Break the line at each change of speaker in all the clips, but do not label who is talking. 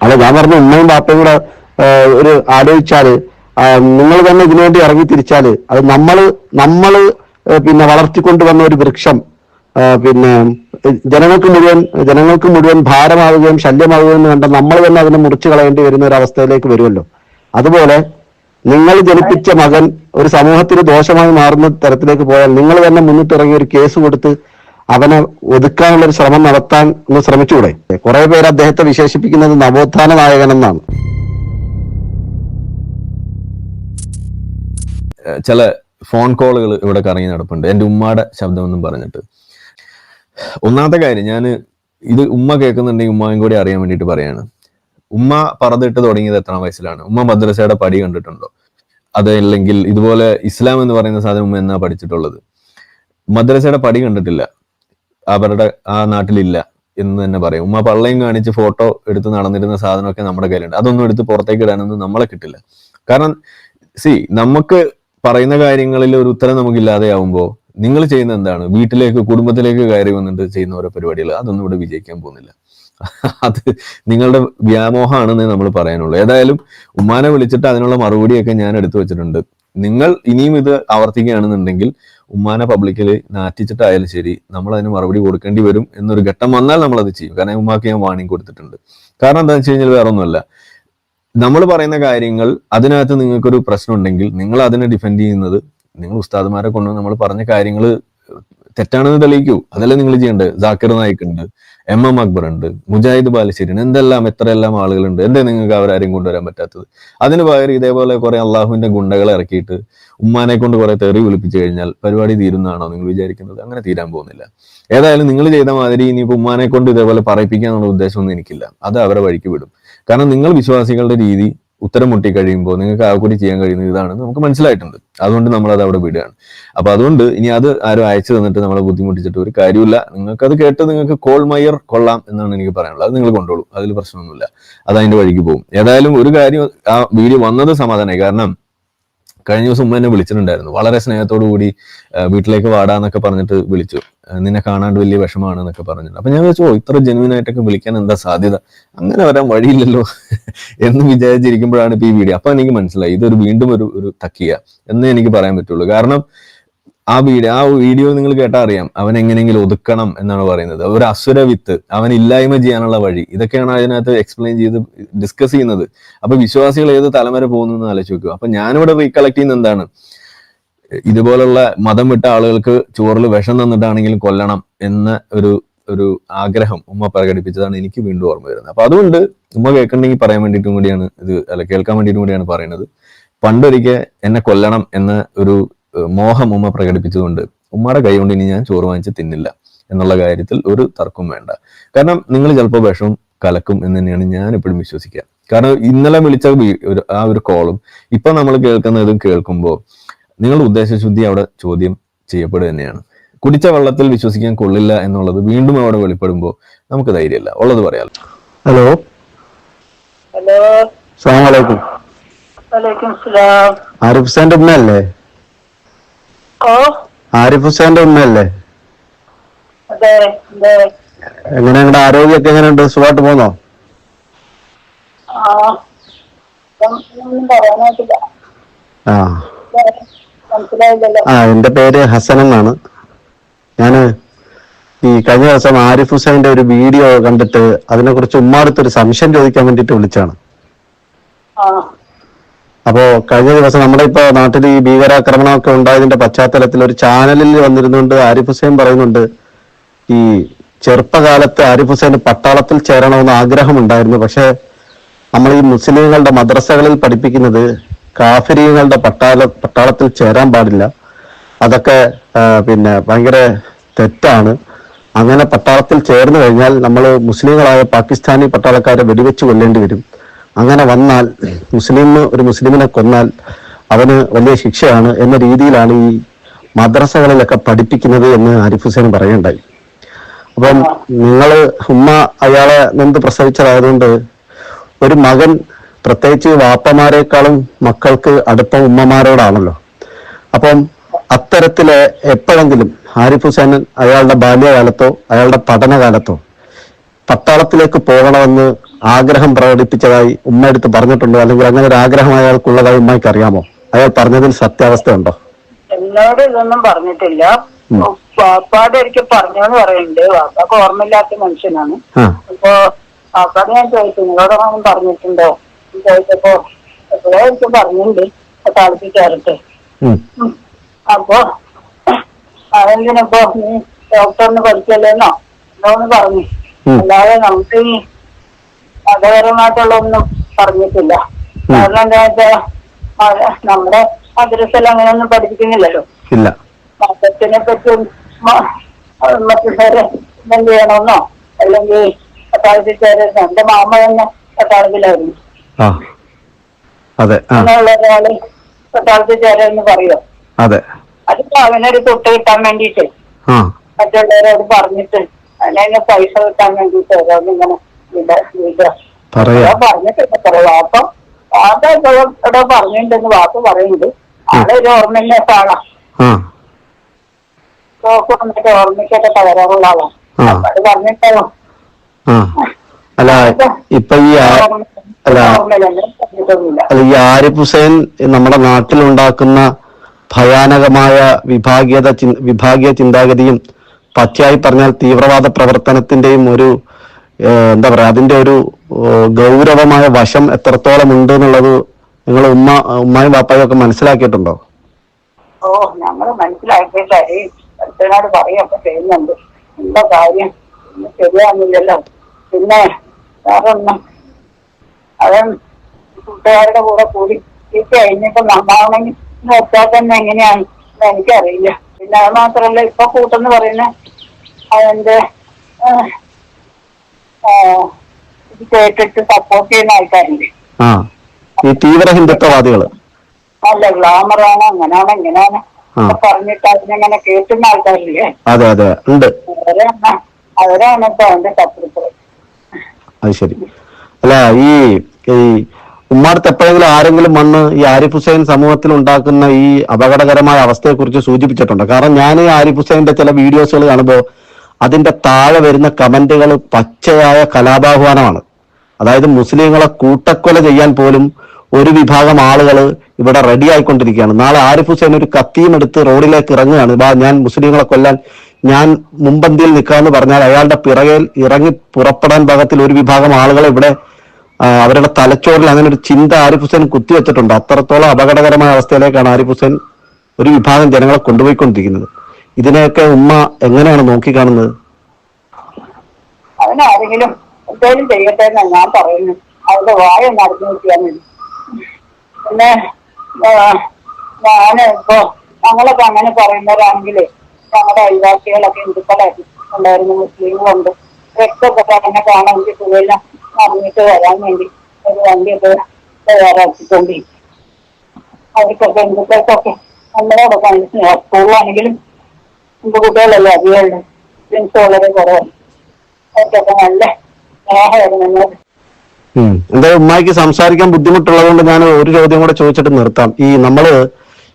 അല്ല ഞാൻ പറഞ്ഞ ഉമ്മയും പാപ്പയും കൂടെ ഒരു ആലോചിച്ചാൽ നിങ്ങൾ തന്നെ ഇതിനുവേണ്ടി ഇറങ്ങി തിരിച്ചാൽ അത് നമ്മൾ പിന്നെ പിന്നെ വളർത്തിക്കൊണ്ടുവന്ന ഒരു വൃക്ഷം പിന്നെ ജനങ്ങൾക്ക് മുഴുവൻ ജനങ്ങൾക്ക് മുഴുവൻ ഭാരമാവുകയും ശല്യമാവുകയും കണ്ട നമ്മൾ തന്നെ അതിനെ മുറിച്ചു കളയേണ്ടി വരുന്ന ഒരു അവസ്ഥയിലേക്ക് വരുമല്ലോ. അതുപോലെ നിങ്ങൾ ജനിപ്പിച്ച മകൻ ഒരു സമൂഹത്തിന് ദോഷമായി മാറുന്ന തരത്തിലേക്ക് പോയാൽ നിങ്ങൾ തന്നെ മുന്നിട്ടിറങ്ങി ഒരു കേസ് കൊടുത്ത് അവനെ ഒതുക്കാനുള്ള ഒരു ശ്രമം നടത്താൻ ഒന്ന് ശ്രമിച്ചുകൂടെ? കുറെ പേര് അദ്ദേഹത്തെ വിശേഷിപ്പിക്കുന്നത് നവോത്ഥാന നായകൻ എന്നാണ്
ചില ഫോൺ കോളുകൾ ഇവിടെ കറങ്ങി നടപ്പുണ്ട്. എന്റെ ഉമ്മയുടെ ശബ്ദമെന്നും പറഞ്ഞിട്ട്. ഒന്നാമത്തെ കാര്യം ഞാൻ ഇത് ഉമ്മ കേൾക്കുന്നുണ്ടെങ്കിൽ ഉമ്മയും കൂടി അറിയാൻ വേണ്ടിയിട്ട് പറയാണ്. ഉമ്മ പറതിട്ട് തുടങ്ങിയത് എത്ര വയസ്സിലാണ്? ഉമ്മ മദ്രസയുടെ പടി കണ്ടിട്ടുണ്ടോ? അതല്ലെങ്കിൽ ഇതുപോലെ ഇസ്ലാം എന്ന് പറയുന്ന സാധനം ഉമ്മ എന്നാ പഠിച്ചിട്ടുള്ളത്? മദ്രസയുടെ പടി കണ്ടിട്ടില്ല. അവരുടെ ആ നാട്ടിലില്ല എന്ന് തന്നെ പറയും. ഉമ്മ പള്ളയും കാണിച്ച് ഫോട്ടോ എടുത്ത് നടന്നിരുന്ന സാധനമൊക്കെ നമ്മുടെ കയ്യിലുണ്ട്. അതൊന്നും എടുത്ത് പുറത്തേക്ക് ഇടാനൊന്നും നമ്മളെ കിട്ടില്ല. കാരണം സി നമുക്ക് പറയുന്ന കാര്യങ്ങളിൽ ഒരു ഉത്തരം നമുക്കില്ലാതെ ആവുമ്പോൾ നിങ്ങൾ ചെയ്യുന്ന എന്താണ്? വീട്ടിലേക്ക് കുടുംബത്തിലേക്ക് കയറി വന്നിട്ട് ചെയ്യുന്ന ഓരോ പരിപാടികൾ. അതൊന്നും ഇവിടെ വിജയിക്കാൻ പോകുന്നില്ല. അത് നിങ്ങളുടെ വ്യാമോഹമാണെന്ന് നമ്മൾ പറയാനുള്ളൂ. ഏതായാലും ഉമ്മാനെ വിളിച്ചിട്ട് അതിനുള്ള മറുപടിയൊക്കെ ഞാൻ എടുത്തു വെച്ചിട്ടുണ്ട്. നിങ്ങൾ ഇനിയും ഇത് ആവർത്തിക്കുകയാണെന്നുണ്ടെങ്കിൽ ഉമ്മാനെ പബ്ലിക്കിൽ നാറ്റിച്ചിട്ടായാലും ശരി നമ്മൾ അതിന് മറുപടി കൊടുക്കേണ്ടി വരും എന്നൊരു ഘട്ടം വന്നാൽ നമ്മൾ അത് ചെയ്യും. കാരണം ഉമ്മാക്ക് ഞാൻ വാണിംഗ് കൊടുത്തിട്ടുണ്ട്. കാരണം എന്താണെന്ന് വെച്ച് കഴിഞ്ഞാൽ വേറെ ഒന്നുമല്ല നമ്മൾ പറയുന്ന കാര്യങ്ങൾ അതിനകത്ത് നിങ്ങൾക്കൊരു പ്രശ്നം ഉണ്ടെങ്കിൽ നിങ്ങൾ അതിനെ ഡിഫെൻഡ് ചെയ്യുന്നത് നിങ്ങൾ ഉസ്താദുമാരെ കൊണ്ട് നമ്മൾ പറഞ്ഞ കാര്യങ്ങൾ തെറ്റാണെന്ന് തെളിയിക്കൂ. അതല്ലേ നിങ്ങൾ ചെയ്യേണ്ടത്? ജാക്കിർ നായിക് ഉണ്ട് എം എം അക്ബർ ഉണ്ട് മുജാഹിദ് ബാലശ്ശേരി ഉണ്ട് എന്തെല്ലാം എത്രയെല്ലാം ആളുകളുണ്ട് എന്തേ നിങ്ങൾക്ക് അവരാരെയും കൊണ്ടുവരാൻ പറ്റാത്തത്? അതിന് പകരം ഇതേപോലെ കുറെ അള്ളാഹുവിന്റെ ഗുണ്ടകളെ ഇറക്കിയിട്ട് ഉമ്മാനെ കൊണ്ട് കുറെ തെറി വിളിപ്പിച്ചു കഴിഞ്ഞാൽ പരിപാടി തീരുന്നതാണോ നിങ്ങൾ വിചാരിക്കുന്നത്? അങ്ങനെ തീരാൻ പോകുന്നില്ല. ഏതായാലും നിങ്ങൾ ചെയ്ത മാതിരി ഇനിയിപ്പോൾ ഉമ്മാനെ കൊണ്ട് ഇതേപോലെ പറയിപ്പിക്കാനുള്ള ഉദ്ദേശമൊന്നും എനിക്കില്ല. അത് അവരെ വഴിക്ക് വിടും. കാരണം നിങ്ങൾ വിശ്വാസികളുടെ രീതി ഉത്തരം മുട്ടി കഴിയുമ്പോൾ നിങ്ങൾക്ക് ആ കൂടി ചെയ്യാൻ കഴിയുന്ന ഇതാണെന്ന് നമുക്ക് മനസ്സിലായിട്ടുണ്ട്. അതുകൊണ്ട് നമ്മൾ അത് അവിടെ വിടുകയാണ്. അപ്പൊ അതുകൊണ്ട് ഇനി അത് ആരും അയച്ചു തന്നിട്ട് നമ്മളെ ബുദ്ധിമുട്ടിച്ചിട്ട് ഒരു കാര്യമില്ല. നിങ്ങൾക്ക് അത് കേട്ട് നിങ്ങൾക്ക് കോൾ മയർ കൊള്ളാം എന്നാണ് എനിക്ക് പറയാനുള്ളത്. അത് നിങ്ങൾ കൊണ്ടോളൂ. അതിൽ പ്രശ്നമൊന്നുമില്ല. അത് അതിന്റെ വഴിക്ക് പോകും. ഏതായാലും ഒരു കാര്യം ആ വീഡിയോ വന്നത് സമാധാനമായി കാരണം കഴിഞ്ഞ ദിവസം ഉമ്മ എന്നെ വിളിച്ചിട്ടുണ്ടായിരുന്നു. വളരെ സ്നേഹത്തോടു കൂടി വീട്ടിലേക്ക് വാടാന്നൊക്കെ പറഞ്ഞിട്ട് വിളിച്ചു. നിന്നെ കാണാണ്ട് വലിയ വിഷമാണ് എന്നൊക്കെ പറഞ്ഞിട്ട് അപ്പൊ ഞാൻ വെച്ചു "ഓ, ഇത്ര ജെനുവിൻ ആയിട്ടൊക്കെ വിളിക്കാൻ എന്താ സാധ്യത? അങ്ങനെ വരാൻ വഴിയില്ലല്ലോ എന്ന് വിചാരിച്ചിരിക്കുമ്പോഴാണ് ഇപ്പൊ ഈ വീഡിയോ. അപ്പൊ എനിക്ക് മനസ്സിലായി ഇതൊരു വീണ്ടും ഒരു ഒരു തക്കിയ എന്നേ എനിക്ക് പറയാൻ പറ്റുള്ളൂ. കാരണം ആ വീഡിയോ ആ വീഡിയോ നിങ്ങൾ കേട്ടാ അറിയാം. അവൻ എങ്ങനെയെങ്കിലും ഒതുക്കണം എന്നാണ് പറയുന്നത്. ഒരു അസുര വിത്ത് അവൻ ഇല്ലായ്മ ചെയ്യാനുള്ള വഴി. ഇതൊക്കെയാണ് അതിനകത്ത് എക്സ്പ്ലെയിൻ ചെയ്ത് ഡിസ്കസ് ചെയ്യുന്നത്. അപ്പൊ വിശ്വാസികൾ ഏത് തലമുറ പോകുന്നു എന്ന് ആലോചിച്ച് നോക്കുക. അപ്പൊ ഞാനിവിടെ റീകളക്ട് ചെയ്യുന്ന എന്താണ്? ഇതുപോലുള്ള മതം വിട്ട ആളുകൾക്ക് ചോറിൽ വിഷം തന്നിട്ടാണെങ്കിലും കൊല്ലണം എന്ന ഒരു ഒരു ആഗ്രഹം ഉമ്മ പ്രകടിപ്പിച്ചതാണ് എനിക്ക് വീണ്ടും ഓർമ്മ വരുന്നത്. അപ്പൊ അതുകൊണ്ട് ഉമ്മ കേൾക്കണ്ടെങ്കിൽ പറയാൻ വേണ്ടിയിട്ടും കൂടിയാണ് ഇത് അല്ല കേൾക്കാൻ വേണ്ടിയിട്ടും കൂടിയാണ് പറയുന്നത്. പണ്ടൊരിക്കൽ എന്നെ കൊല്ലണം എന്ന ഒരു മോഹം ഉമ്മ പ്രകടിപ്പിച്ചുകൊണ്ട് ഉമ്മയുടെ കൈ കൊണ്ട് ഇനി ഞാൻ ചോറ് വാങ്ങിച്ച് തിന്നില്ല എന്നുള്ള കാര്യത്തിൽ ഒരു തർക്കവും വേണ്ട. കാരണം നിങ്ങൾ ചിലപ്പോൾ വിഷം കലക്കും എന്ന് തന്നെയാണ് ഞാൻ എപ്പോഴും വിശ്വസിക്കുക. കാരണം ഇന്നലെ വിളിച്ച ആ ഒരു കോളും ഇപ്പൊ നമ്മൾ കേൾക്കുന്നതും കേൾക്കുമ്പോൾ നിങ്ങൾ ഉദ്ദേശശുദ്ധി അവിടെ ചോദ്യം ചെയ്യപ്പെടുക തന്നെയാണ്. കുടിച്ച വെള്ളത്തിൽ വിശ്വസിക്കാൻ കൊള്ളില്ല എന്നുള്ളത് വീണ്ടും അവിടെ വെളിപ്പെടുമ്പോൾ നമുക്ക് ധൈര്യമില്ല. ഉള്ളത് പറയാം
ഹലോ.
ഹലോ.
അലൈക്കും.
അലൈക്കും സ്ലാം
ആരിഫ് ഉമ്മയല്ലേ?
ഓ
ആരിഫ് ഹുസൈന്റെ ഉമ്മയല്ലേ? എങ്ങനെ നിങ്ങളുടെ ആരോഗ്യമൊക്കെ എങ്ങനെയുണ്ട്? സുഖമായിട്ട് പോന്നോ
ആ
ആ. എന്റെ പേര് ഹസൻ എന്നാണ്. ഞാൻ ഈ കഴിഞ്ഞ ദിവസം ആരിഫ് ഹുസൈന്റെ ഒരു വീഡിയോ കണ്ടിട്ട് അതിനെ കുറിച്ച് ഉമ്മാടുത്തൊരു സംശയം ചോദിക്കാൻ വേണ്ടിട്ട് വിളിച്ചാണ് അപ്പോ കഴിഞ്ഞ ദിവസം നമ്മുടെ ഇപ്പൊ നാട്ടിൽ ഈ ഭീകരാക്രമണമൊക്കെ ഉണ്ടായതിന്റെ പശ്ചാത്തലത്തിൽ ഒരു ചാനലിൽ വന്നിരുന്നുകൊണ്ട് ആരിഫ് ഹുസൈൻ പറയുന്നുണ്ട് ഈ ചെറുപ്പകാലത്ത് ആരിഫ് ഹുസൈന് പട്ടാളത്തിൽ ചേരണമെന്ന് ആഗ്രഹമുണ്ടായിരുന്നു. പക്ഷെ നമ്മൾ ഈ മുസ്ലിങ്ങളുടെ മദ്രസകളിൽ പഠിപ്പിക്കുന്നത് കാഫിരിയങ്ങളുടെ പട്ടാള പട്ടാളത്തിൽ ചേരാൻ പാടില്ല. അതൊക്കെ പിന്നെ ഭയങ്കര തെറ്റാണ്. അങ്ങനെ പട്ടാളത്തിൽ ചേർന്ന് കഴിഞ്ഞാൽ നമ്മൾ മുസ്ലിങ്ങളായ പാകിസ്ഥാനി പട്ടാളക്കാരെ വെടിവെച്ച് കൊല്ലേണ്ടി വരും. അങ്ങനെ വന്നാൽ മുസ്ലിം ഒരു മുസ്ലിമിനെ കൊന്നാൽ അവന് വലിയ ശിക്ഷയാണ് എന്ന രീതിയിലാണ് ഈ മദ്രസകളിലൊക്കെ പഠിപ്പിക്കുന്നത് എന്ന് ആരിഫ് ഹുസൈൻ പറയണ്ടായി അപ്പം നിങ്ങൾ ഉമ്മ അയാളെ നിന്ന് പ്രസവിച്ചതായതുകൊണ്ട് ഒരു മകൻ പ്രത്യേകിച്ച് വാപ്പമാരെക്കാളും മക്കൾക്ക് അടുപ്പം ഉമ്മമാരോടാണല്ലോ. അപ്പം അത്തരത്തിലെ എപ്പോഴെങ്കിലും ആരിഫ് ഹുസൈൻ അയാളുടെ ബാല്യകാലത്തോ അയാളുടെ പഠനകാലത്തോ പട്ടാളത്തിലേക്ക് പോകണമെന്ന് ആഗ്രഹം പ്രകടിപ്പിച്ചതായി ഉമ്മ എടുത്ത് പറഞ്ഞിട്ടുണ്ടോ? അല്ലെങ്കിൽ അങ്ങനെ ഒരു ആഗ്രഹം അയാൾക്കുള്ളതായി ഉമ്മയ്ക്ക് അറിയാമോ? അയാൾ പറഞ്ഞതിൽ സത്യാവസ്ഥ ഉണ്ടോ
എന്നോട് ഇതൊന്നും പറഞ്ഞിട്ടില്ല. വാപ്പാട് ഒരിക്കൽ പറഞ്ഞു എന്ന് പറയുന്നുണ്ട്. വാപ്പാക്ക് ഓർമ്മയില്ലാത്ത മനുഷ്യനാണ്. അപ്പൊ വാപ്പാട് ഞാൻ ചോദിച്ചു നിങ്ങളോടൊന്നും പറഞ്ഞിട്ടുണ്ടോ? ചോദിച്ചപ്പോ എപ്പോഴോ എനിക്ക് പറഞ്ഞിട്ടുണ്ട്. താല്പിക്കാറട്ടെ
കയറട്ടെ.
അപ്പൊ അതെന്തിനപ്പോ നീ ഡോക്ടറിന് പഠിക്കല്ലേന്നോ? എന്തോന്ന് പറഞ്ഞു. അല്ലാതെ നമുക്ക് മതപരമായിട്ടുള്ള ഒന്നും പറഞ്ഞിട്ടില്ല കാരണം എന്താ വെച്ചാ മത- നമ്മുടെ മദ്രസയിൽ അങ്ങനെയൊന്നും പഠിപ്പിക്കുന്നില്ലല്ലോ.
ഇല്ല.
മതത്തിനെ പറ്റി മറ്റുള്ളവരെ എന്ത് ചെയ്യണമെന്നോ അല്ലെങ്കിൽ പട്ടാളത്തിച്ചേരെ എന്റെ മാമ തന്നെ പട്ടാളത്തിലായിരുന്നു അങ്ങനെയുള്ള ഒരാൾ പട്ടാളത്തിൽ ചേരാന്ന് പറയോ?
അതെ.
അതിപ്പോ അവനൊരു തൊട്ട് കിട്ടാൻ വേണ്ടിയിട്ട്.
ആ.
മറ്റുള്ളവരോട് പറഞ്ഞിട്ട് അല്ലെങ്കിൽ പൈസ കിട്ടാൻ വേണ്ടിയിട്ട് ഓരോന്ന് ഇങ്ങനെ വിട വിട
പറയാ.
പറഞ്ഞിട്ടുണ്ട് കുറെ വാപ്പ വാപ്പ ഇവിടെ പറഞ്ഞിട്ടുണ്ടെന്ന് വാപ്പ പറയുന്നുണ്ട്. ആളെ ഒരു ഓർമ്മയില്ലാത്ത ആളാ വന്നിട്ട് ഓർമ്മയ്ക്കൊക്കെ തകരാറുള്ള ആളാ. അത് പറഞ്ഞിട്ടോ
അല്ല ഇപ്പൊ ഈ അല്ല അല്ല ഈ ആരിഫ് ഹുസൈൻ നമ്മുടെ നാട്ടിലുണ്ടാക്കുന്ന ഭയാനകമായ വിഭാഗീയത വിഭാഗീയ ചിന്താഗതിയും പച്ചയായി പറഞ്ഞാൽ തീവ്രവാദ പ്രവർത്തനത്തിന്റെയും ഒരു എന്താ പറയാ അതിന്റെ ഒരു ഗൗരവമായ വശം എത്രത്തോളം ഉണ്ട് എന്നുള്ളത് നിങ്ങൾ ഉമ്മ ഉമ്മായും ബാപ്പായും ഒക്കെ മനസ്സിലാക്കിയിട്ടുണ്ടോ?
ഓ ഞങ്ങൾ മനസ്സിലാക്കിയിട്ടേ ഭക്തനോട് പറയൊക്കെ ചെയ്യുന്നുണ്ട്. എന്താ കാര്യം? ശരിയാകുന്നില്ലല്ലോ പിന്നെ വേറെ ഒന്നും അവൻ കൂട്ടുകാരുടെ കൂടെ കൂടി ഈ കഴിഞ്ഞിട്ട് നന്നാവണമെങ്കിൽ നോക്കാൻ തന്നെ എങ്ങനെയാണ് എനിക്കറിയില്ല. പിന്നെ അത് മാത്രമല്ല ഇപ്പൊ കൂട്ടെന്ന് പറയുന്ന അവന്റെ ഇത് കേട്ടിട്ട് സപ്പോർട്ട് ചെയ്യുന്ന ആൾക്കാരുണ്ട്
ആ ഈ തീവ്ര ഹിന്ദുത്വവാദികൾ.
അല്ല ഗ്ലാമറാണ് അങ്ങനാണ് ഇങ്ങനെയാണ്
ആ.
പറഞ്ഞിട്ട് അതിനെങ്ങനെ കേട്ടുന്ന ആൾക്കാരില്ലേ?
അതെ അതെ ഉണ്ട്.
അവരാണ് അവരാണ് ഇപ്പൊ അവന്റെ ശത്രുക്കൾ.
അത് ശരി. അല്ല ഈ ഈ ഉമ്മാടത്ത് എപ്പോഴെങ്കിലും ആരെങ്കിലും വന്ന് ഈ ആരിഫ് ഹുസൈൻ സമൂഹത്തിൽ ഉണ്ടാക്കുന്ന ഈ അപകടകരമായ അവസ്ഥയെ കുറിച്ച് സൂചിപ്പിച്ചിട്ടുണ്ട്? കാരണം ഞാൻ ആരിഫ് ഹുസൈന്റെ ചില വീഡിയോസുകൾ കാണുമ്പോൾ അതിന്റെ താഴെ വരുന്ന കമന്റുകൾ പച്ചയായ കലാപാഹ്വാനമാണ്. അതായത് മുസ്ലിങ്ങളെ കൂട്ടക്കൊല ചെയ്യാൻ പോലും ഒരു വിഭാഗം ആളുകൾ ഇവിടെ റെഡി ആയിക്കൊണ്ടിരിക്കുകയാണ്. നാളെ ആരിഫ് ഹുസൈൻ ഒരു കത്തിയും എടുത്ത് റോഡിലേക്ക് ഇറങ്ങുകയാണ്. ഞാൻ മുസ്ലിങ്ങളെ കൊല്ലാൻ ഞാൻ മുമ്പന്തിയിൽ നിൽക്കാമെന്ന് പറഞ്ഞാൽ അയാളുടെ പിറകയിൽ ഇറങ്ങി പുറപ്പെടാൻ ഭാഗത്തിൽ ഒരു വിഭാഗം ആളുകൾ ഇവിടെ അവരുടെ തലച്ചോറിൽ അങ്ങനെ ഒരു ചിന്ത ആരിഫ് ഹുസൈൻ കുത്തിവെച്ചിട്ടുണ്ട്. അത്രത്തോളം അപകടകരമായ അവസ്ഥയിലേക്കാണ് ആരിഫ് ഹുസൈൻ ഒരു വിഭാഗം ജനങ്ങളെ കൊണ്ടുപോയിക്കൊണ്ടിരിക്കുന്നത്. ഇതിനെയൊക്കെ ഉമ്മ എങ്ങനെയാണ് നോക്കിക്കാണുന്നത്?
അവനാരെങ്കിലും എന്തേലും ചെയ്യട്ടെ എന്നാ ഞാൻ പറയുന്നു. അവരുടെ വായ നടന്നു മതി. പിന്നെ ഞാൻ ഇപ്പോ ഞങ്ങളൊക്കെ അങ്ങനെ പറയുന്നവരാണെങ്കിലേ ഞങ്ങളുടെ അയൽവാസികളൊക്കെ ഹിന്ദുക്കളായിട്ട് ഉണ്ടായിരുന്നു മുസ്ലിങ്ങളുണ്ട്. രക്തമൊക്കെ അങ്ങനെ കാണാമെങ്കിൽ സുഖമെല്ലാം. അറിഞ്ഞിട്ട് വരാൻ വേണ്ടി ഒരു വണ്ടിയൊക്കെ തയ്യാറാക്കിക്കൊണ്ടിരിക്കും അവർക്കൊക്കെ ഹിന്ദുക്കൾക്കൊക്കെ നമ്മളോടൊക്കെ സ്കൂളിലാണെങ്കിലും ഹിന്ദു കുട്ടികളല്ലേ അധികമുള്ളൂ ഫ്രണ്ട്സ് വളരെ കുറവാണ്. അവർക്കൊക്കെ നല്ല സ്നേഹമായിരുന്നു എന്നോട്.
എന്തായാലും ഉമ്മായിക്ക് സംസാരിക്കാൻ ബുദ്ധിമുട്ടുള്ളതുകൊണ്ട് ഞാൻ ഒരു ചോദ്യം കൂടെ ചോദിച്ചിട്ട് നിർത്താം. ഈ നമ്മൾ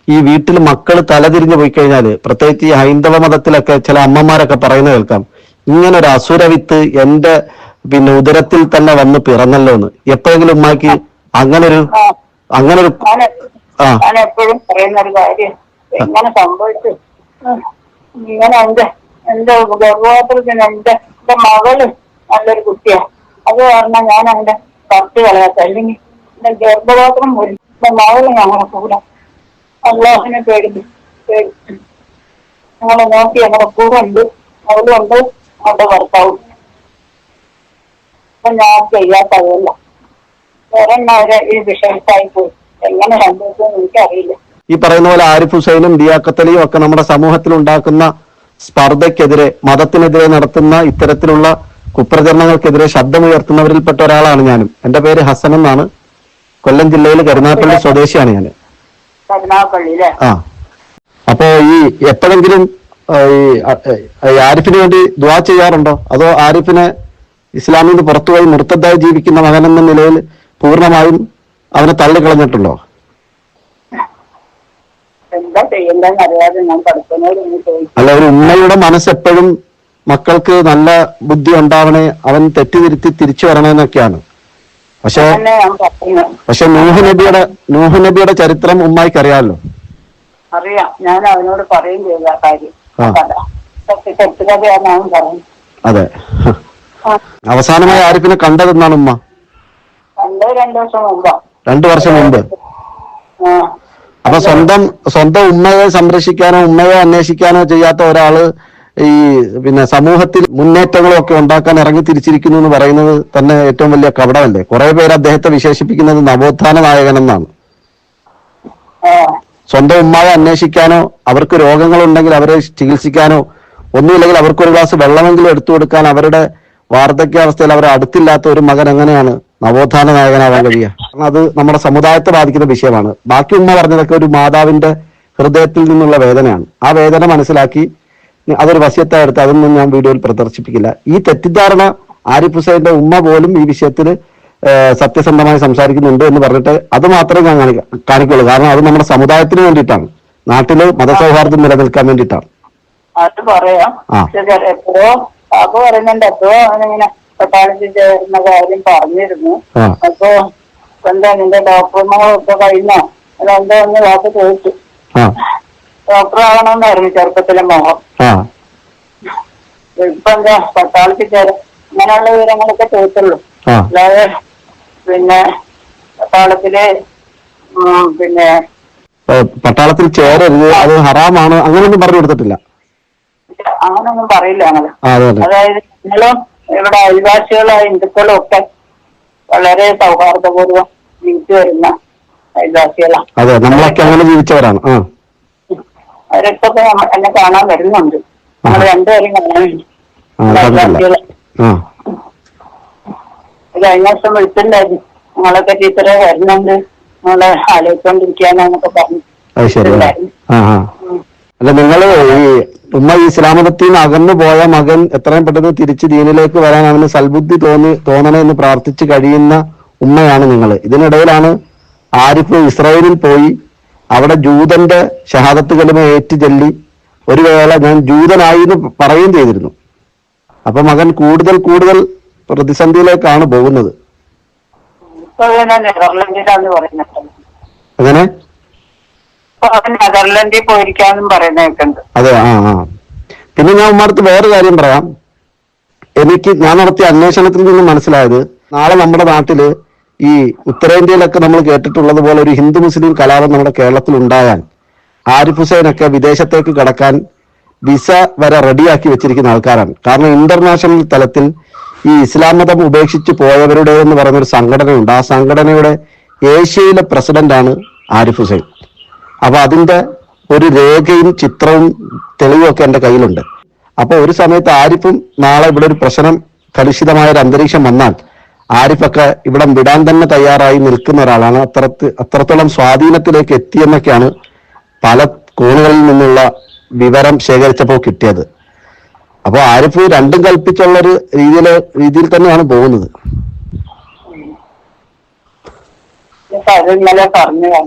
ഈ വീട്ടിൽ മക്കൾ തലതിരിഞ്ഞു പോയി കഴിഞ്ഞാൽ പ്രത്യേകിച്ച് ഈ ഹൈന്ദവ മതത്തിലൊക്കെ ചില അമ്മമാരൊക്കെ പറയുന്ന കേൾക്കാം. ഇങ്ങനെ ഒരു അസുരവിത്ത് എന്റെ പിന്നെ ഉദരത്തിൽ തന്നെ വന്ന് പിറന്നല്ലോ എന്ന്. എപ്പോഴെങ്കിലും ഉമ്മാക്ക് അങ്ങനെ ഒരു
ആ.
അങ്ങനെ ഒരു
ഞാൻ
ആ.
എപ്പോഴും പറയുന്ന ഒരു കാര്യം എങ്ങനെ സംഭവിച്ചു? ഇങ്ങനെ എന്റെ എന്റെ ഗർഭപാത്രത്തിന് എന്റെ എന്റെ മകൾ നല്ലൊരു കുട്ടിയാ. അത് കാരണം ഞാൻ എന്റെ കത്ത് കളയാത്ത അല്ലെങ്കിൽ എന്റെ ഗർഭപാത്രം പോലും എന്റെ മകൾ ഞങ്ങളെ കൂടെ അള്ളാഹിനെ പേടിച്ചു പേടിച്ചു. ഞങ്ങളെ നോക്കി ഞങ്ങളുടെ കൂടെ ഉണ്ട് അവളുണ്ട് അവന്റെ ഭർത്താവും. അപ്പൊ ഞാൻ ചെയ്യാത്തതല്ല വേറെ ഈ വിഷയത്തായി പോയി. എങ്ങനെ സംഭവിച്ചു എനിക്കറിയില്ല.
ഈ പറയുന്ന പോലെ ആരിഫ് ഹുസൈനും ദിയാക്കത്തലിയും ഒക്കെ നമ്മുടെ സമൂഹത്തിൽ ഉണ്ടാക്കുന്ന സ്പർദ്ധയ്ക്കെതിരെ മതത്തിനെതിരെ നടത്തുന്ന ഇത്തരത്തിലുള്ള കുപ്രചരണങ്ങൾക്കെതിരെ ശബ്ദമുയർത്തുന്നവരിൽപ്പെട്ട ഒരാളാണ് ഞാനും. എന്റെ പേര് ഹസൻ എന്നാണ്. കൊല്ലം ജില്ലയിൽ കരുനാഗപ്പള്ളി സ്വദേശിയാണ് ഞാൻ. ആ. അപ്പോ ഈ എപ്പോഴെങ്കിലും ഈ ആരിഫിന് വേണ്ടി ദുവാ ചെയ്യാറുണ്ടോ? അതോ ആരിഫിനെ ഇസ്ലാമിൽ നിന്ന് പുറത്തുപോയി നിർത്തതായി ജീവിക്കുന്ന മകനെന്ന നിലയിൽ പൂർണമായും അവനെ തള്ളിക്കളഞ്ഞിട്ടുണ്ടോ?
എന്താ ചെയ്യണ്ടെന്ന് അറിയാതെ ഞാൻ പഠിക്കുന്നവർ ഒന്ന്
അല്ല ഒരു ഉമ്മയുടെ മനസ്സ് എപ്പോഴും മക്കൾക്ക് നല്ല ബുദ്ധി ഉണ്ടാവണേ അവൻ തെറ്റിതിരുത്തി തിരിച്ചു വരണമെന്നൊക്കെയാണ് പക്ഷെ
തന്നെ ഞാൻ പറയുന്നത്
പക്ഷെ നൂഹ് നബിയുടെ നൂഹ് നബിയുടെ ചരിത്രം ഉമ്മായിക്ക് അറിയാമല്ലോ
അറിയാം. ഞാൻ അവനോട് പറയും ചെയ്ത ആ കാര്യം.
ആ.
കഥ കെട്ടുകഥയാണ് അവൻ പറഞ്ഞു
അതെ.
ആ,
അവസാനമായി ആരിഫിനെ കണ്ടതെന്നാണ് ഉമ്മ?
രണ്ടോ രണ്ടു വർഷം മുമ്പാ.
രണ്ടു വർഷം മുമ്പ്.
ആ.
അപ്പൊ സ്വന്തം സ്വന്തം ഉമ്മയെ സംരക്ഷിക്കാനോ ഉമ്മയെ അന്വേഷിക്കാനോ ചെയ്യാത്ത ഒരാൾ ഈ പിന്നെ സമൂഹത്തിൽ മുന്നേറ്റങ്ങളും ഒക്കെ ഉണ്ടാക്കാൻ ഇറങ്ങി തിരിച്ചിരിക്കുന്നു എന്ന് പറയുന്നത് തന്നെ ഏറ്റവും വലിയ കപടമല്ലേ? കുറെ പേര് അദ്ദേഹത്തെ വിശേഷിപ്പിക്കുന്നത് നവോത്ഥാന നായകൻ എന്നാണ്. സ്വന്തം ഉമ്മയെ അന്വേഷിക്കാനോ അവർക്ക് രോഗങ്ങളുണ്ടെങ്കിൽ അവരെ ചികിത്സിക്കാനോ ഒന്നുമില്ലെങ്കിൽ അവർക്ക് ഒരു ഗ്ലാസ് വെള്ളമെങ്കിലും എടുത്തു കൊടുക്കാൻ അവരുടെ വാർദ്ധക്യാവസ്ഥയിൽ അവരെ അടുത്തില്ലാത്ത ഒരു മകൻ എങ്ങനെയാണ് നവോത്ഥാന നായകനാവാൻ കഴിയുക. കാരണം അത് നമ്മുടെ സമുദായത്തെ ബാധിക്കുന്ന വിഷയമാണ്. ബാക്കി ഉമ്മ പറഞ്ഞതൊക്കെ ഒരു മാതാവിന്റെ ഹൃദയത്തിൽ നിന്നുള്ള വേദനയാണ്. ആ വേദന മനസ്സിലാക്കി അതൊരു വസ്യത്തായി അതൊന്നും ഞാൻ വീഡിയോയിൽ പ്രദർശിപ്പിക്കില്ല. ഈ തെറ്റിദ്ധാരണ ആരിഫ് ഹുസൈന്റെ ഉമ്മ പോലും ഈ വിഷയത്തിൽ സത്യസന്ധമായി സംസാരിക്കുന്നുണ്ട് എന്ന് പറഞ്ഞിട്ട് അത് മാത്രമേ ഞാൻ കാണിക്ക- കാണിക്കുള്ളൂ. കാരണം അത് നമ്മുടെ സമുദായത്തിന് വേണ്ടിയിട്ടാണ്. നാട്ടിൽ മതസൗഹാർദ്ദം നിലനിൽക്കാൻ വേണ്ടിയിട്ടാണ്.
അത് പറയാം. പാപ്പ പറയുന്നുണ്ട്. എപ്പോഴോ അവനിങ്ങനെ പട്ടാളത്തിൽ ചേരുന്ന കാര്യം പറഞ്ഞിരുന്നു. അപ്പൊ എന്താ നിന്റെ ഡോക്ടർമാരൊക്കെ കഴിഞ്ഞോ? അതെന്താ ഒന്ന് വാക്ക് ചോദിച്ചു ഡോക്ടർ ആവണമെന്നായിരുന്നു ചെറുപ്പത്തിലെ മോഹം. ഇപ്പൊ എന്താ പട്ടാളത്തിൽ ചേരാം? അങ്ങനെയുള്ള വിവരങ്ങളൊക്കെ ചോദിച്ചുള്ളൂ. അല്ലാതെ പിന്നെ പട്ടാളത്തിൽ പിന്നെ
പട്ടാളത്തിൽ ചേരരുത് അത് ഹറാമാണ് അങ്ങനെയൊന്നും പറഞ്ഞു കൊടുത്തിട്ടില്ല.
അങ്ങനൊന്നും പറയില്ല
ഞങ്ങൾ.
അതായത് നിങ്ങളും ഇവിടെ അയൽവാസികളായ ഹിന്ദുക്കളും ഒക്കെ വളരെ സൗഹാർദ്ദപൂർവം ജീവിച്ചു വരുന്ന അയൽവാസികളാണ്.
അതെ നമ്മളൊക്കെ അങ്ങനെ ജീവിച്ചവരാണ്. ആ.
അവരൊക്കെ എന്നെ കാണാൻ വരുന്നുണ്ട്. രണ്ടുപേരും കാണാനുണ്ട്
കണ്ടിട്ടില്ല.
അയൽവാസികളെ. കഴിഞ്ഞ ദിവസം വിളിച്ചിട്ടുണ്ടായിരുന്നു. നിങ്ങളൊക്കെ ടീച്ചറെ വരുന്നുണ്ട്. നമ്മളെ ആലോചിച്ചോണ്ടിരിക്കാന്നൊക്കെ പറഞ്ഞു.
അല്ല നിങ്ങൾ ഈ ഉമ്മ ഇസ്ലാമതത്തിൽ നിന്ന് അകന്നു പോയ മകൻ എത്രയും പെട്ടെന്ന് തിരിച്ച് ദീനിലേക്ക് വരാൻ അവന് സൽബുദ്ധി തോന്നി തോന്നണേ എന്ന് പ്രാർത്ഥിച്ച് കഴിയുന്ന ഉമ്മയാണ് നിങ്ങൾ ഇതിനിടയിലാണ് ആരിഫ് ഇസ്രായേലിൽ പോയി അവിടെ ജൂതന്റെ ഷഹാദത്ത് കലിമ ഏറ്റു ചെല്ലി ഒരു വേള ഞാൻ ജൂതനായി എന്ന് പറയുകയും ചെയ്തിരുന്നു. അപ്പൊ മകൻ കൂടുതൽ കൂടുതൽ പ്രതിസന്ധിയിലേക്കാണ് പോകുന്നത്. അങ്ങനെ
നെതർലൻഡിൽ പോയിരിക്കാന്നും പറയുന്ന
അതെ ആ ആ. പിന്നെ ഞാൻ ഉമ്മാർത്ത് വേറെ കാര്യം പറയാം. എനിക്ക് ഞാൻ നടത്തിയ അന്വേഷണത്തിൽ നിന്ന് മനസ്സിലായത് നാളെ നമ്മുടെ നാട്ടിൽ ഈ ഉത്തരേന്ത്യയിലൊക്കെ നമ്മൾ കേട്ടിട്ടുള്ളത് പോലെ ഒരു ഹിന്ദു മുസ്ലിം കലാപം നമ്മുടെ കേരളത്തിൽ ഉണ്ടായാൽ ആരിഫ് ഹുസൈനൊക്കെ വിദേശത്തേക്ക് കടക്കാൻ വിസ വരെ റെഡിയാക്കി വെച്ചിരിക്കുന്ന ആൾക്കാരാണ്. കാരണം ഇന്റർനാഷണൽ തലത്തിൽ ഈ ഇസ്ലാം മതം ഉപേക്ഷിച്ച് പോയവരുടെ എന്ന് പറയുന്ന ഒരു സംഘടനയുണ്ട്. ആ സംഘടനയുടെ ഏഷ്യയിലെ പ്രസിഡന്റാണ് ആരിഫ് ഹുസൈൻ. അപ്പൊ അതിന്റെ ഒരു രേഖയും ചിത്രവും തെളിവും ഒക്കെ കയ്യിലുണ്ട്. അപ്പൊ ഒരു സമയത്ത് ആരിഫും നാളെ ഇവിടെ ഒരു പ്രശ്നം കലുഷിതമായ ഒരു അന്തരീക്ഷം വന്നാൽ ആരിഫൊക്കെ ഇവിടം വിടാൻ തന്നെ തയ്യാറായി നിൽക്കുന്ന ഒരാളാണ്. അത്രത്ത് അത്രത്തോളം സ്വാധീനത്തിലേക്ക് എത്തിയെന്നൊക്കെയാണ് പല കോണുകളിൽ നിന്നുള്ള വിവരം ശേഖരിച്ചപ്പോൾ കിട്ടിയത്. അപ്പോൾ ആരിഫ് രണ്ടും കൽപ്പിച്ചുള്ള ഒരു രീതിയിൽ രീതിയിൽ തന്നെയാണ് പോകുന്നത്.
പറഞ്ഞു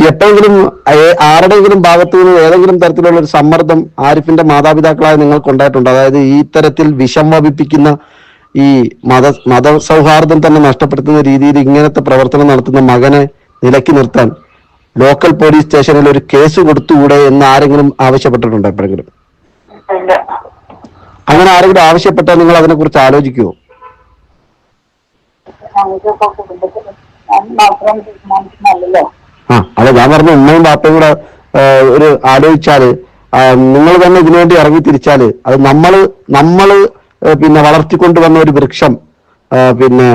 എപ്പോഴെങ്കിലും ആരുടെങ്കിലും ആരുടെയെങ്കിലും ഭാഗത്തു നിന്ന് ഏതെങ്കിലും തരത്തിലുള്ള ഒരു സമ്മർദ്ദം ആരിഫിന്റെ മാതാപിതാക്കളായ നിങ്ങൾക്ക് ഉണ്ടായിട്ടുണ്ട് അതായത് ഈ തരത്തിൽ വിഷം വപിപ്പിക്കുന്ന ഈ മത മതസൗഹാർദ്ദം തന്നെ നഷ്ടപ്പെടുത്തുന്ന രീതിയിൽ ഇങ്ങനത്തെ പ്രവർത്തനം നടത്തുന്ന മകനെ നിലക്കി നിർത്താൻ ലോക്കൽ പോലീസ് സ്റ്റേഷനിൽ ഒരു കേസ് കൊടുത്തുകൂടെ എന്ന് ആരെങ്കിലും ആവശ്യപ്പെട്ടിട്ടുണ്ടോ എപ്പോഴെങ്കിലും അങ്ങനെ ആരെങ്കിലും ആവശ്യപ്പെട്ടാൽ നിങ്ങൾ അതിനെക്കുറിച്ച് ആലോചിക്കുമോ
കുടുംബത്തിൽ ഞാൻ
പറഞ്ഞ ഉമ്മയും ബാപ്പയും കൂടെ ഒരു ആലോചിച്ചാൽ നിങ്ങൾ തന്നെ ഇതിനുവേണ്ടി ഇറങ്ങി തിരിച്ചാൽ അത് നമ്മൾ നമ്മൾ പിന്നെ പിന്നെ വളർത്തിക്കൊണ്ടുവന്ന ഒരു വൃക്ഷം പിന്നെ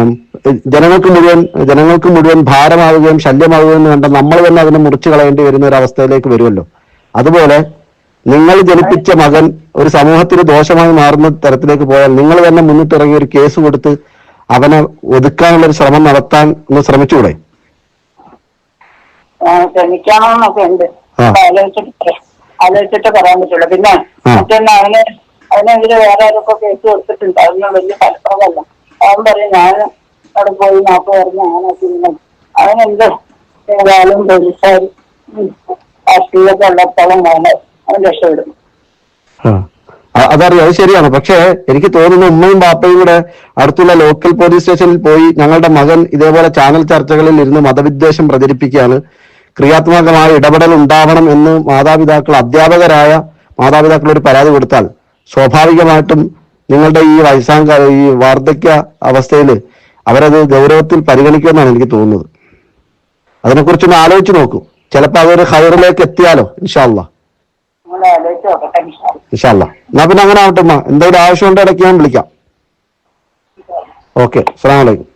ജനങ്ങൾക്ക് മുഴുവൻ ജനങ്ങൾക്ക് മുഴുവൻ ഭാരമാവുകയും ശല്യമാവുകയും കണ്ട നമ്മൾ തന്നെ അതിനെ മുറിച്ചു കളയേണ്ടി വരുന്ന ഒരു അവസ്ഥയിലേക്ക് വരുമല്ലോ. അതുപോലെ നിങ്ങൾ ജനിപ്പിച്ച മകൻ ഒരു സമൂഹത്തിന് ദോഷമായി മാറുന്ന തരത്തിലേക്ക് പോയാൽ നിങ്ങൾ തന്നെ മുന്നിട്ടിറങ്ങി ഒരു കേസ് കൊടുത്ത് അവനെ ഒതുക്കാനുള്ള ഒരു ശ്രമം നടത്താൻ ഒന്ന് ശ്രമിച്ചുകൂടെ?
ശ്രമിക്കണമെന്നൊക്കെ ഉണ്ട്. ആലോചിച്ചിട്ട് പറയാം. ആലോചിച്ചിട്ട് പറയാൻ പറ്റുള്ളൂ. പിന്നെ. മറ്റൊന്ന് അവന് അവനെതിരെ വേറെ ആരൊക്കെ കേസ് കൊടുത്തിട്ടുണ്ട്. അതൊന്നും വലിയ ഫലപ്രദമല്ല. അവൻ പറയും ഞാൻ അവിടെ പോയി നാപ്പ് പറഞ്ഞ് ഞാനൊക്കെ ഇങ്ങനെ. അവനെന്ത് ചെയ്താലും പോലീസുകാർ രാഷ്ട്രീയമൊക്കെ ഉള്ളപ്പോഴും അവന് അവൻ രക്ഷപ്പെടും.
അതറിയാം അത് ശരിയാണ്. പക്ഷേ എനിക്ക് തോന്നുന്നു ഉമ്മയും ബാപ്പയും കൂടെ അടുത്തുള്ള ലോക്കൽ പോലീസ് സ്റ്റേഷനിൽ പോയി ഞങ്ങളുടെ മകൻ ഇതേപോലെ ചാനൽ ചർച്ചകളിൽ ഇരുന്ന് മതവിദ്വേഷം പ്രചരിപ്പിക്കുകയാണ്. ക്രിയാത്മകമായ ഇടപെടൽ ഉണ്ടാവണം എന്ന് മാതാപിതാക്കൾ അധ്യാപകരായ മാതാപിതാക്കൾ ഒരു പരാതി കൊടുത്താൽ സ്വാഭാവികമായിട്ടും നിങ്ങളുടെ ഈ വയസ്സാങ്ക ഈ വാർദ്ധക്യ അവസ്ഥയിൽ അവരത് ഗൗരവത്തിൽ പരിഗണിക്കുമെന്നാണ് എനിക്ക് തോന്നുന്നത്. അതിനെക്കുറിച്ചൊന്ന് ആലോചിച്ച് നോക്കൂ. ചിലപ്പോൾ അതൊരു ഹയറിലേക്ക് എത്തിയാലോ ഇൻഷാല്ല ഇഷാല്ല എന്നാ പിന്നെ അങ്ങനെ ആവട്ടെ അമ്മ എന്തെങ്കിലും ഉണ്ടോ ഇടയ്ക്ക് ഞാൻ വിളിക്കാം. ഓക്കെ. അസ്സാം വലൈക്കും